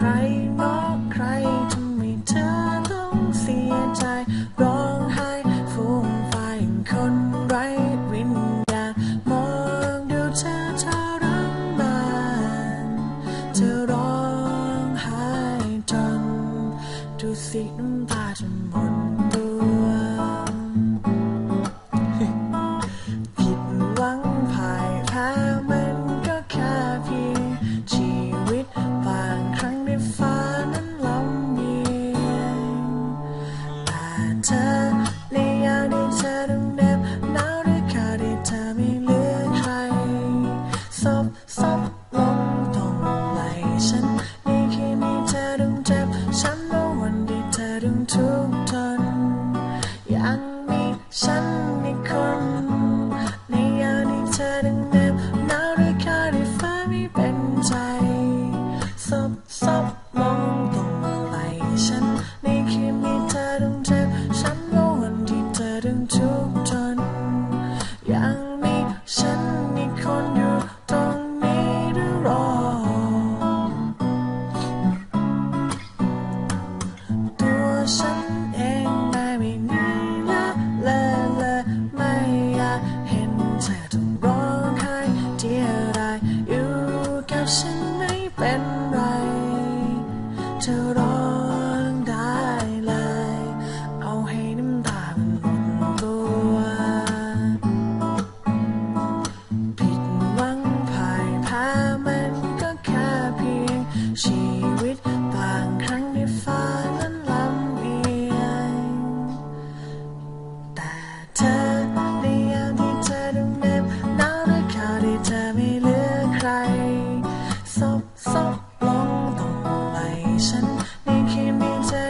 ใครเนอกใครทำให้เธอต้องเสียใจ ร้องไห้ฟูมฟายอย่างคนไร้วิญญาณมองดูเธอเธอรมานเธอร้องไห้จนดูสิน้ำตาจะหมดตัว ซบซบลงตรงไหลฉันในคืนที่เธอต้องเจ็บฉันว่าวันที่เธอต้องทุกข์ทนยังมีฉันอีกคนในยามที่เธอดังเหน็บหนาวด้วยค่าที่ฟ้าไม่เป็นใจซบซบลงตรงไหลฉัน Let